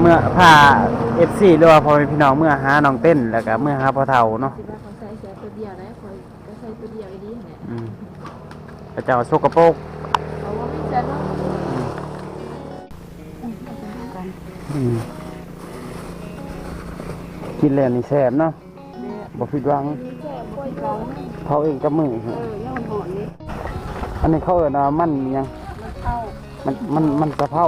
เมื่อพาเอฟซีหรือว่าพ่อแม่พี่น้องเมื่อหาน้องเต้นแล้วก็เมื่อหาพ่อเฒ่าเนาะคิดว่าเขาใส่เสื้อตัวเดียวได้คอยก็ใส่ตัวเดียวไอ้ดีเนี่ยอืมพระเจ้าสกปรกเขาว่าไม่เสื้อเนาะอืมกินแล้วนี่แซ่บเนาะบ่ผิดหวังแก่ป่วยเขาเขาเองกับมือเออย่อมหอนนี่อันนี้เขาเอิ้นว่ามันอิหยังมันเข้ามันมันมันสะเพรา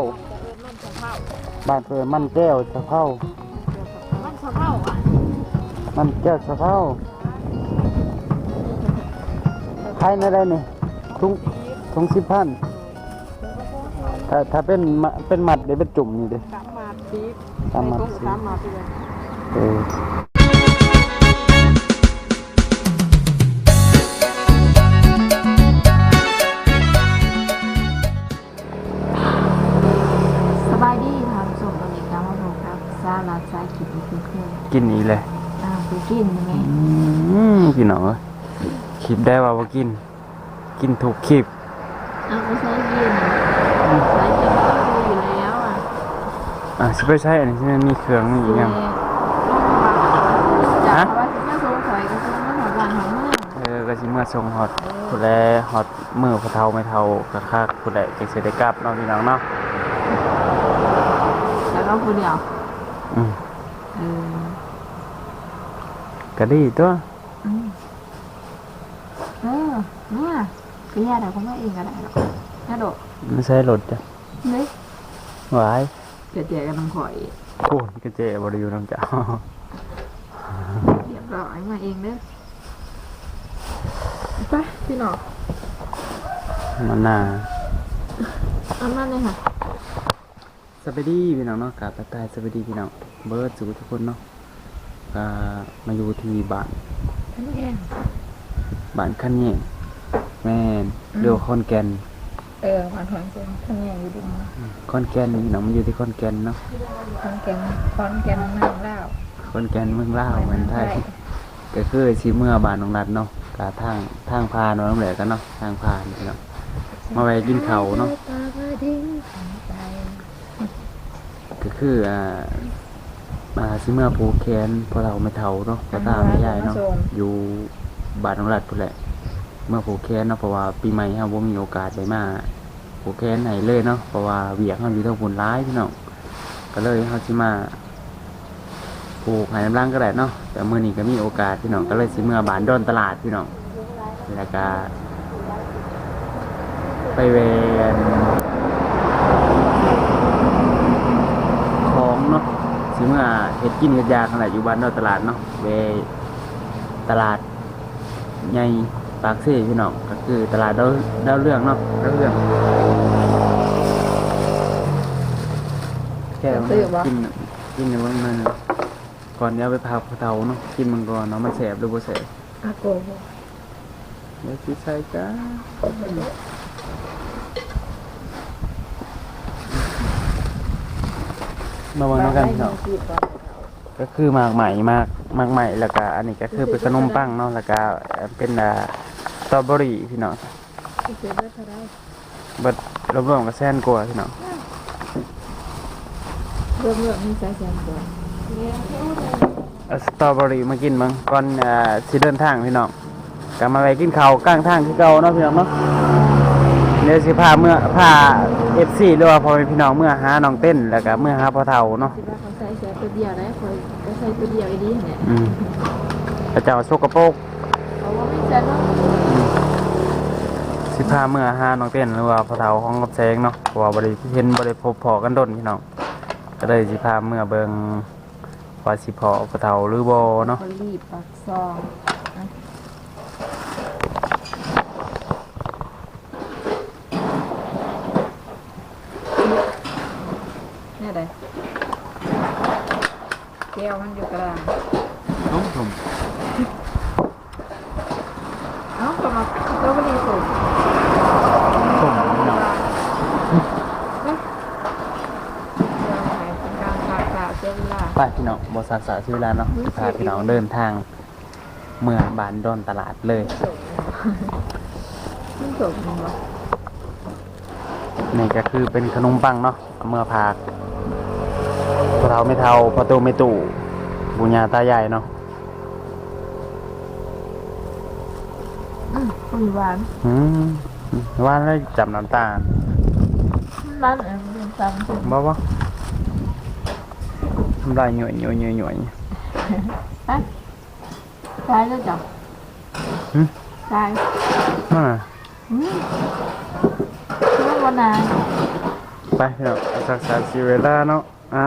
บ้านเพิ่นมันแก้วสะเพรามันสะเพราอะมันแก้วสะเพราขายในได้นี่ถุงถุงสิบพันถ้าถ้าเป็นมะเป็นหมัดเดี๋ยวเป็นจุ่มนี่เด้สามมาสีสามมาสีสามมาสีเลยเออ กินอีเลยอ่าไปกินยังไงอืมกินเหรอคลิปได้ว่าว่ากิน กินถูกคลิปเอาไปใช้กินใช้จะต้องดูอยู่แล้วอะอะสิไปใช้อันนี้ที่มันมีเครื่องนี่อีกยังจากว่าสิมาส่งข่อยก็ส่งมาหอดบ้านหอดเมืองเออก็สิเมื่อส่งฮอตผู้แลฮอตมือผู้เฒ่าไม่เฒ่ากะคักผู้ใดจังสิได้กลับเนาะพี่น้องเนาะแล้วก็ผู้เดียวอืมเออ ก็ดีตัวอืมเออเนี่ยเสียเดี๋ยวก็มาเองก็ได้หรอกน่าโดดไม่ใช่รถจ้ะเฮ้ยหวายเจ๊เจ๊กันน้องข่อยโอ้ยก็เจ๊บ่ได้อยู่นำเจ้าเรียบร้อยมาเองเด้อไปพี่น้องมันน่าเอามาเลยค่ะ สวัสดีพี่น้องเนาะกราบทักทายสวัสดีพี่น้องเบิร์ดสุขทุกคนเนาะ ก็มาอยู่ที่บ้านอันนี้เองบ้านคันแย่งแม่นเรียกว่าคอนแก่นเออผ่านถอนเจนทำยังอยู่ดีมั้ยคอนแก่นพี่น้องมันอยู่ที่คอนแก่นเนาะคอนแกนคอนแกนนั่งเล่าคอนแก่นเมืองลาวเหมือนไทยก็คือสิเมื่อบ้านของรัดเนาะกาทางทางพานเนาะน้ำแหลกกันเนาะทางพานพี่น้องมาไว้กินข้าวเนาะตาพาทิ้งไปก็คืออ่า มาสิเมื่อผูกแขนพอเราไม่เท่าเนาะพอตาไม่ใหญ่เนาะอยู่บ้านของรัดพุ่นแหละ เมื่อผูกแขนเนาะเพราะว่าปีใหม่เฮาบ่มีโอกาสได้มาผูกแขนไหนเลยเนาะเพราะว่าเวียกเฮาอยู่ทางพุ่นร้ายพี่น้องก็เลยเฮาสิมาผูกให้น้ำลังก็ได้เนาะแต่มื้อนี้ก็มีโอกาสพี่น้องก็เลยสิเมื่อบ้านดอนตลาดพี่น้องแล้วก็ไปเวนของเนาะสิ เมื่อเฮ็ดกินเฮ็ดยาขนาดอยู่บ้านดอนตลาดเนาะเวตลาดใหญ่ปากซี่พี่น้องก็คือตลาดดาวดาวเรื่องเนาะดาวเรื่องแค่ว่ากินกินในวันนั้นน่ะก่อนเดี๋ยวไปพาพะเทาเนาะกินมันก่อนเนาะมันแสบหรือบ่แสบอาโกโเดี๋ยวสิใส่จ้า มาเบิ่งน้ำกันพี่น้องก็คือหมากใหม่มากหมากใหม่แล้วก็อันนี้ก็คือเป็นขนมปังเนาะแล้วก็เป็นอ่าสตรอเบอรี่พี่น้องเจ๊ได้เท่าไรเบิดรวมๆกับแซนกลัวาพี่น้องเรื่องเรื่องมีสายแสนกว่าเอาสตรอเบอรี่มากินมั้งก่อนอ่าสิเดินทางพี่น้องกลับมาไปกินข้าวกลางทางคือเก่าเนาะพี่น้องเนาะ เดี๋ยวสิพาเมื่อพาเอฟซีหรือว่าพ่อแม่พี่น้องเมื่อหาน้องเต้นแล้วก็เมื่อหาพ่อเฒ่าเนาะคิดว่าเขาใส่เสื้อตัวเดียวได้คอยก็ใส่ตัวเดียวไอ้ดีเนี่ยอืมพระเจ้าสกปรกเขาว่าไม่เสื้อเนาะสิพาเมื่อหาน้องเต้นหรือว่าพ่อเฒ่าของกับแสงเนาะเพราะว่าบ่ได้เห็นบ่ได้พบพอกันดนพี่น้องก็เลยสิพาเมื่อเบิ่งว่าสิพอพ่อเฒ่าหรือบ่เนาะ เขารีบปักซองเนี่ยได แก้วมันอยู่กลางน้องผมเอ้าก็มาตัวบริสุทธิ์ผมพี่น้องเราหายเป็นการขาดขาดเสียเวลาไปพี่น้องบสักษาชื่อเวลาเนาะสิพาพี่น้องเดินทางเมืองบานดอนตลาดเลยมันจบมั้งวะนี่ก็คือเป็นขนมปังเนาะเมื่อพา พาวไม่เท่าประตูไม่ตู่บุญญาตายายเนาะอืมคุยหวานอืมว่าแล้วจับน้ำตาลร้านเออเป็นซ้ำถึงบ่บ่ทำลายหน่วยหน่วยหน่วยหน่วยไปใช่แล้วจ้ะหึใช่อ่าอืมเมื่อวันนานไปพี่น้องสักษาชีเวลาเนาะอ่า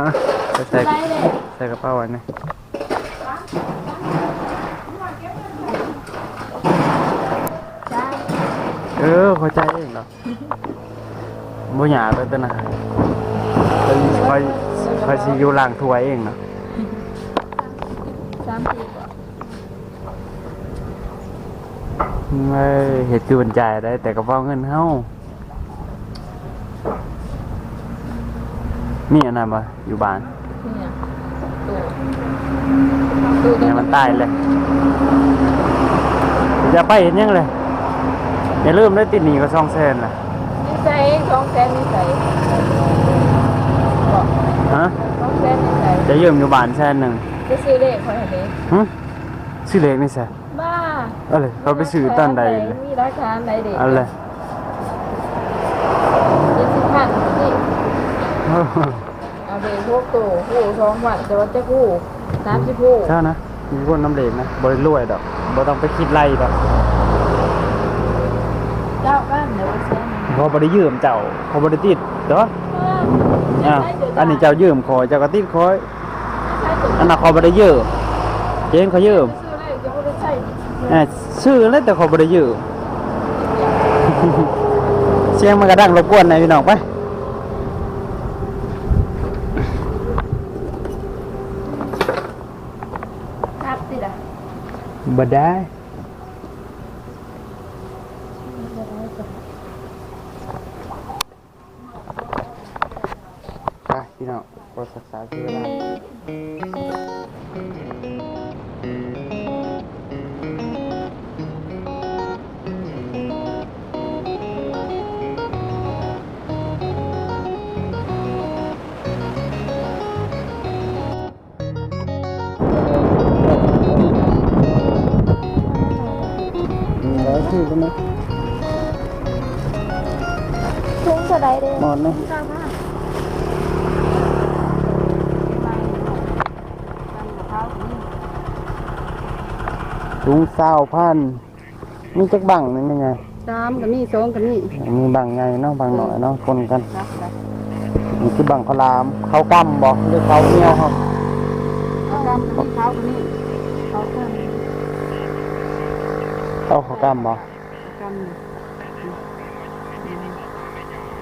ไปใส่ได้เลยใส่กระเป๋าไว้นะใช่เออเข้าใจเองเนาะบ่หยาไปตัวน่ะคอยคอยสิอยู่ล่างถ้วยเองเนาะสามปีกว่าไม่เฮ็ดคือมันจ่ายได้ แต่กระเป๋าเงินเฮามีอันนั้นบ่อยู่บ้าน เนี่ยตู้ตู้ เนี่ยมันตายเลยอย่าไปเห็นยังเลยอย่าลืมได้ติดหนีก็ซ่องแซนล่ะนิสัยสองแสนนิสัยบอกฮะสองแสนนิสัยจะยืมอยู่บ้านแซนหนึ่งจะซื้อเลขคนไหนหึซื้อเล็กนี่แซ่บ้าเอะไรเขาไปซื้อตั้นใดเลยมีราคาใดเด็กเอะไรเจ็ดสิบพันนี่เอาไปพวกตู้ผู้สองวันแต่ว่าจะผู้ สามสิบผู้เช่านะ มีคนน้ำเหล็กนะบริรวยดอกบ่ต้องไปคิดไล่ดอกเจ้าบ้านเดี๋ยวเซ็นเขาบริยืมเจ้าเขาบริติดเด้ออ่าอ้าวอันนี้เจ้ายืมขอเจ้าก็ติดคอยใช่จุดอันนั้นเขาบริยืมเจนเขายืมซื้อเลขจะไม่ได้ใช่แหมซื้อแล้วแต่เขาบริยืมเสียงมันกระดังรบกวนนะพี่น้องไป ครับสิล่ะ บ่ได้ไปพี่น้อง ออะไรมีร้อยชื่อกันไหมทุ่งเท่าไรเด้หมดไหมทราบว่าถุงสาวพันมีจักบังหนึงยังไงสามกับนี่สองกับนี่มีบังไงเนาะบังหน่อยเนาะคนกันรับรับนี่คือบังข้าวหลามข้าวกั้มบอกหรือข้าวเหนียวครับเอากำกับนี่เขากับนี่เขากำ เอาข้าวกั้มบอก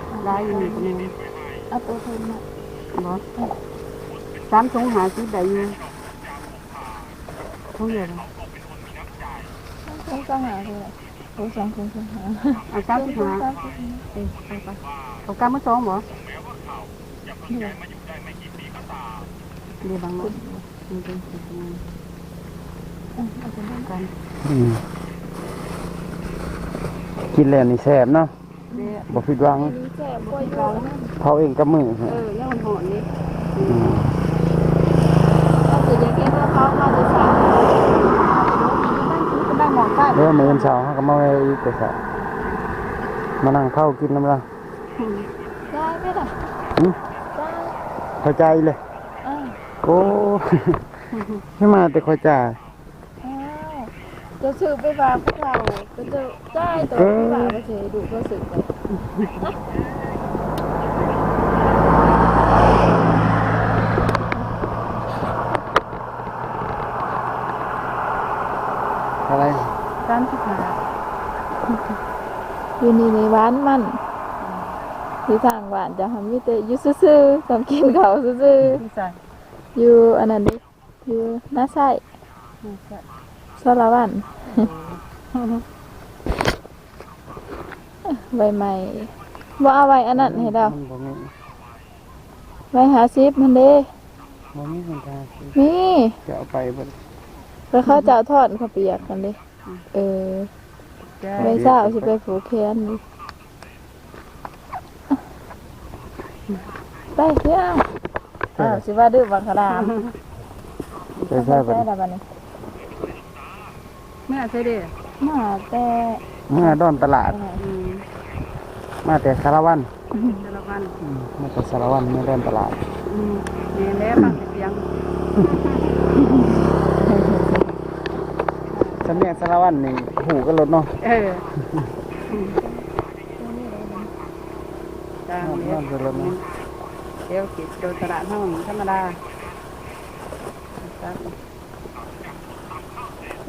กำลายอยู่นี่คนนึงเอาตัวเพิ่มมาบอสสามสงหาสิได้อยู่ทุ่งเกำมาสองบ่เดี๋ยวบางมื้อนี่เป็นสิบเงินเอาเป็นกันอืมกินแล้วนี่แซ่บเนาะเดี๋ยวบ่ผิดหวังดีแค่บ่อยเราเผาเองกับมือเออยังมันหอนนี่อืมก็คือจะแค่เขาเขาจะสามก็ได้หมอนใต้เดี๋ยวมื้อเช้าเฮาก็มาไว้อีกแต่เช้ามานั่งเข้าวกินน้ำละได้ไหมล่ะอืมได้เข้าใจเลยอ้าวโอ้ไม่มาแต่เข้าใจอ้าว จะซื้อไปฝากพวกเราก็จะได้ตัวไปฝากก็เฉยดูก็สึกไปอะไรสามสิบห้าอยู่นี่ในหวานมันที่ทางหวานจะทำมิแต่อยู่ซื่อๆทำกินเขาซื่อที่ใส่ๆอยู่อันนั้นดิอยู่หน้าไส้สารวัน ใบใหม่ว่าเอาไว้อันนั้นให้เรามันบ่มีไว้หาซิปมันเด้บ่มีคนทาสินี่จะเอาไปเบ่แล้วเขาจะเอาทอดเขาวเปียกกันดิเออไว้เช้าสิไปผูกแขนดิไปเที่ยวเออสิว่าดื้อบังคลามใช่ใช่ใช่ปะแล้วบัดนี้แม่ใช่เด้อ มาแต่เมื่อดอนตลาด อืมมาแต่สารวันแต่ละวันอืมมาแต่สารวันเมื่อดอนตลาด อืมนี่แหละฟังเสียงสำเนียงสารวันนี่หูก็ลดเนาะเออจ้างนเนี้ยอนก็ลดเนาะเดี๋ยวกินโดนตลาดห้องธรรมดาครับ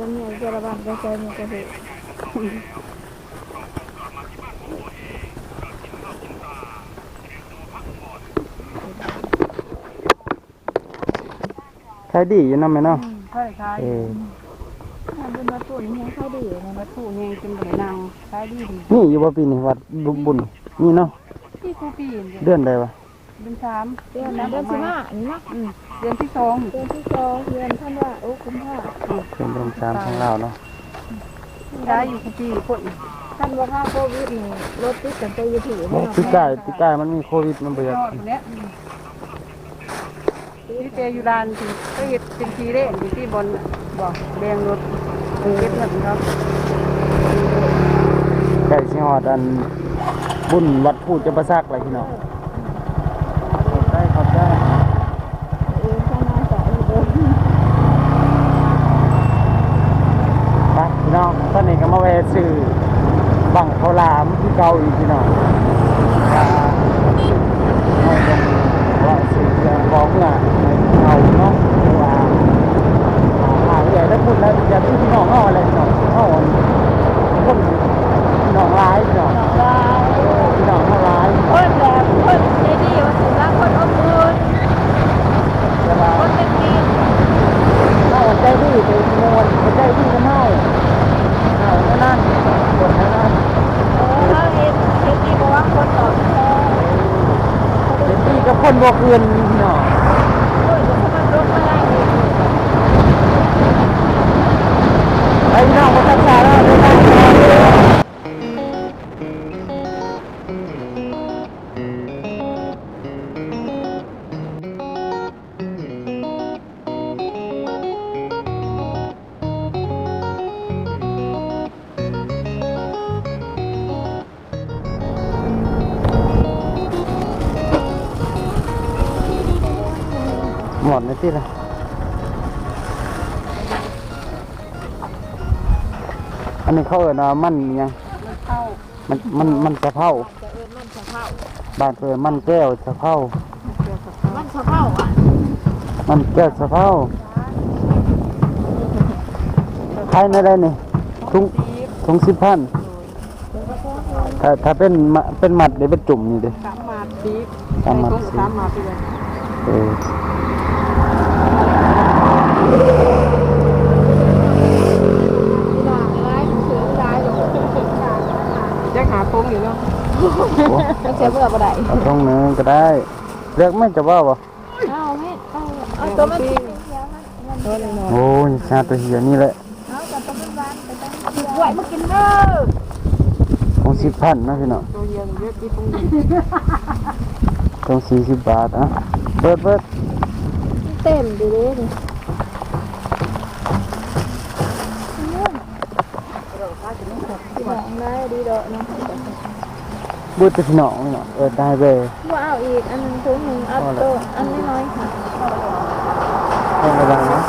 จะมีเจรบันก็ใช้มันก็คือใช้ดีอยู่เนาะแม่เนาะค่อยขายเออถ้าเป็นวัตถุนี่ให้ค่อยดีนะวัตถุแหงเป็นบริณางขายดีดีนี่อยู่บ่ปีนี้วัดบุบุญนี่เนาะที่ครูปีนเดือนใดวะเดือนสามเดือนเดือนสิบห้านี่นะอืม เดือนที่สองเดือนที่สองเดือนท่านว่าโอ้คุ้มค่าเป็นเดือนสามของเราเนาะได้อยู่ครูปีคนท่านว่าค่าโควิดนี่รถติดกันไปอยู่ถือโอ้ปีกายปีกายมันมีโควิดมันบ่อยากยอดเนี้ยนี่เจอยู่ร้านที่ก็เห็ดเป็นทีเล่นอยู่ที่บนบอกแดงรถเก็บเงินเขาไก่สิฮอดอันบุญวัดพูดจะประซักอะไรพี่น้องได้ครับได้ เองท่านมาสายเดิน ไปพี่น้องตอนนี้ก็มาแวะซื้อบังข้าวห ลามที่เก่าอีกพี่น้องอ่าไม่ต้องว่าซื้อเครื่องของเมื่อเอาเนาะเพราะว่าหาใหญ่แล้วพูดแล้วอย่าที่พี่น้องเอาอะไรพี่น้องเอาอันคนพี่น้องร้ายพี่น้อง ลาย เออพี่น้องเขาร้าย คนแบบคนใจดีว่าถึงรักคนอบอุ่น เวลา คนเป็นดี เอาใจดีไปมวนใจดีกันเท่าเอาแค่นั้นกดแค่นั้น เออเขาเห็นเห็นดีบอกว่าคนตอบแทน เป็นดีกับคนบ่เคืนพี่น้อง โอ้ยจะมันรถมาได้เลย ไอ้พี่น้อ นนี้เขาเอ่ยนะมันอิหยังมันเข้ามันมันมันสะเพราจะเอินมันสะเพาบ้านเอ่ยมันแก้วสะเพราเกี่ยวกับเข้ามันสะเพาอะมันแก้วสะเพราขายในได้นี่ทุงตีบทุงสิบพันถ้าถ้าเป็นมะเป็นหมัดเดี๋ยวเป็นจุ่มนี่เด้สามมาตีบสามมาตีบสามมาตีบเออ หลากหลายเสือหลายหลง ยังหาตรง อยู่เนาะโอ้มันเสียเบื่อบ่ได้เอาตรงหนึงก็ได้เลือกไม่จะว่าบ่เอาไม่เอาเอาตัวมันสีเขียวนะมันตัวหนึ่งหน่อยโอ้ยชาตัวเหียนี่แหละเอาแต่ตัวมันหวานแต่ต้องไหวมากินเด้อทุงสิบพันนะพี่น้องตัวเย็นเยอะที่ตรงนี้ทุงสี่สิบบาทอะเปิดเปิดเต็มดีเลยนี่หวังได้ดีดอกเนาะ บูดแต่พี่น้องนี่เนาะเออได้เว้ยว่าเอาอีกอันนึงถุงหนึ่งเอาตัวอันน้อยๆค่ะให้ระวังนะ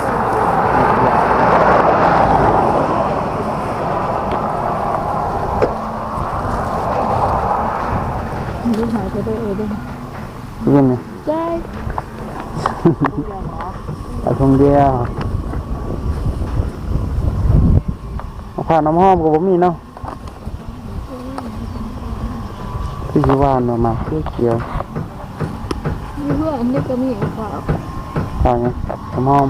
ดูหายไปด้วยเออด้วยเยี่ยมเลยใช่เอาทงเดียวเอาผ่านน้ำหอมกับผมมีเนาะ ที่ชิวานมามาเกี่ยวเกี่ยวมีเพื่อนอันนี้ก็มีอีกว่าๆผ่านไงน้ำหอม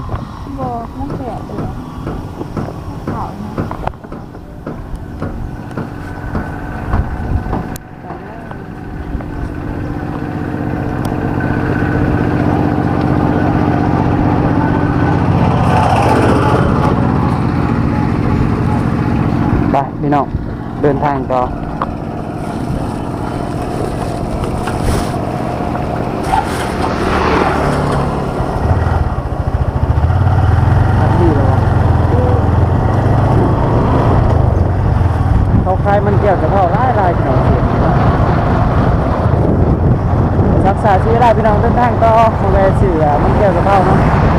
บอกมันแสบเลยขาวนะไปพี่น้องเดินทางต่อ พี่น้องเดินทางต่อมาแวะสื่อมันเกี่ยวกับเท่าเนาะ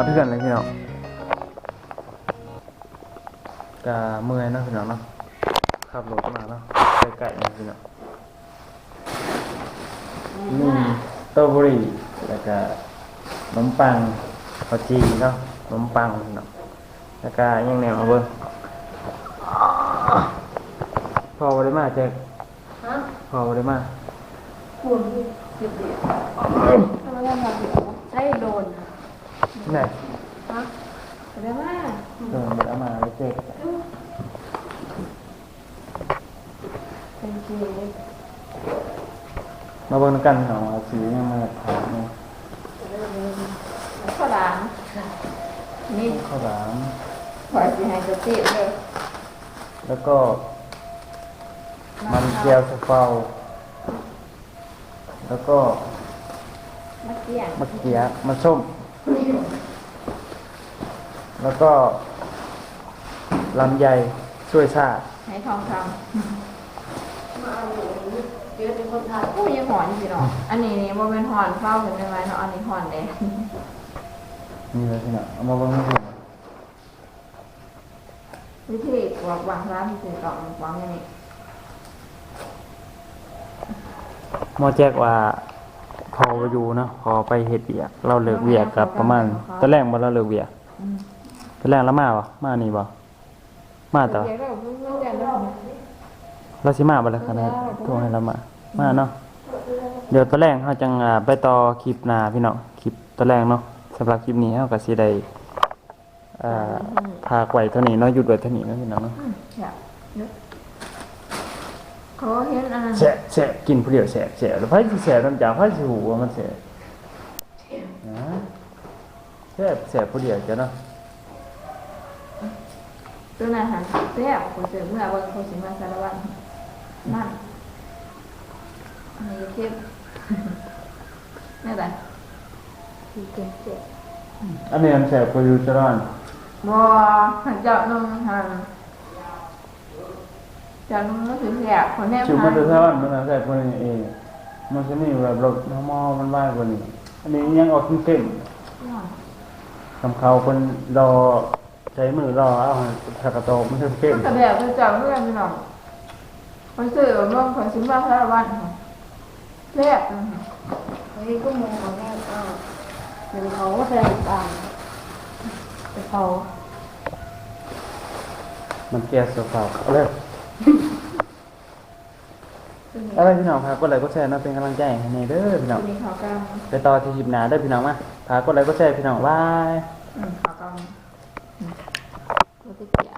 ดเถื่อนเลยพี่น้องกะเมื่อยเนาะพี่น้องเนาะขับรถมาเนาะไกลๆเนาะพี่น้องนี่สตรอเบอรี่แล้วก็ขนมปังข้าวจีเนาะขนมปังพี่น้องแล้วก็ยังแนวมาเบิ่งพอบ่ได้มาแจ็คฮะพอบ่ได้มาคุณเจ็บเดียวทำไมต้องมาเดียวใช่โดน ไหนฮะแต่ว่าเออบ่ได้มาเลยแจ็คเป็นเกย์มาเบิ่งกันพี่น้องเอาสียังมาถามเนาะข้าวหลามนี่ข้าวหลามขอสิให้กระติบเลยแล้วก็มันเจียวสะเปาแล้วก็มะเกี้ยงมะเขือมะส้ม แล้วก็ลำไยช่วยชาติให้ทองคำมาเอาหมูเยอะเป็นคนไทยอู้ยังหอนอยู่เนาะอันนี้นี่บ่เป็นหอนเฝ้าเห็นไหมเนาะอันนี้หอนแดงนี่เลยพี่น้องเอามาเบิ่งให้ดูวิธีวางวางร้านที่ถือกล่องวางอย่างนี้หมอแจ้กว่าพ อไปอยู่เนาะพอไปเฮ็ดเวียก เราเลิกเวียกกับประมาณตอนแรกบ่เราเลิกเวียกอืมตอนแรกเรามาบ่มานี่บ่มาแต่ว่าเดี๋ยวเราเพิ่งเริ่มเรียนแล้วเราสิมาบ่ล่ะคณะโทรให้เรามามาเนาะเดี๋ยวตอนแรกเฮาจังอ่าไปต่อคลิปหน้าพี่น้องคลิปตอนแรกเนาะสำหรับคลิปนี้เฮาก็สิได้อ่าพากไว้เท่านี้เนาะหยุดไว้เท่านี้เนาะพี่น้องเนาะอืมอยากนึกเขาเห็นอันนั้นแสะแสะกินผู้เดียวแสะแสะแล้วไผสิแสะน้ำจากไผสิหูว่ามันแสะนะแสะแสะผู้เดียวจ้ะเนาะตัวนั้นหันแซ่บคนเสือเมื่อวันคนสิมาสารวัตรนั่นอันนี้เข้มนี่แหละคือเก่งเจ็บอันนี้มันแสะผู้อยู่จะร้อนบ่หันเจาะนมหันเจาะนมก็ถือแสบคนแนบชื่อหัมันนจะร้อนมันน่ะแสะผู้นี้เองมันจะมีแบบรสน้ำมอมันว่างกว่านี้ อันนี้ยังออกเข้มๆคำเขาคนรอใช้มือรอเอาให้ถักกระโตกมันจะเข้มมันกระแบบจะจับเพื่อนพี่น้องคนเสือเมื่อคนสิมาสารวัตรแซ่บเฮ้ยก็มองเขาแม่อ้าวเดี๋ยวเขาก็แสดงตามแต่เขามันแก้สภาพเอาเลย อะไรพี่น้องพากกดไลค์กดแชร์นะเป็นกำลังใจให้ในเด้อพี่น้องมีขาวกลางไปต่อที่คลิปหน้าเด้อพี่น้องมาพากกดไลค์กดแชร์พี่น้องบายอืมขาวกลางอืมโรตีเกีย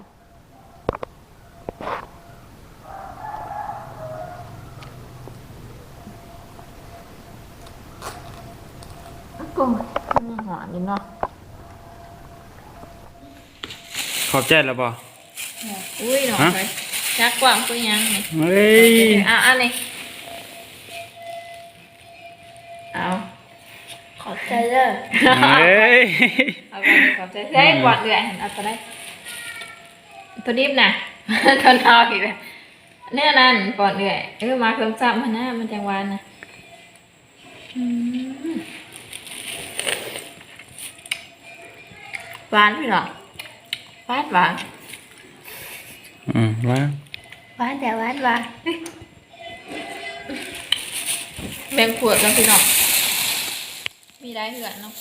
กุ้งมันหวานดีเนาะขอบใจแล้วบ่อุ้ยหน่อฮะไป จักกว่างกูยังนี่เฮ้ยเอาอันนี้เอาอบใจเด้อเอ้ยเอาไปขอบใจเฮ้ยกวาดเดือยเอาตัวได้ตัวดิบน่ะตัวนอกอีกเลยเนี่ยนั่นปอดเดือยเออมาเครื่องซ้ำมันนะมันจังหวานนะอืมหวานพี่หรอหวานหวานอืมว่าห วานแต่วานวานแบ่งขวดกันพี่น้องมีได้เหือนเนาะ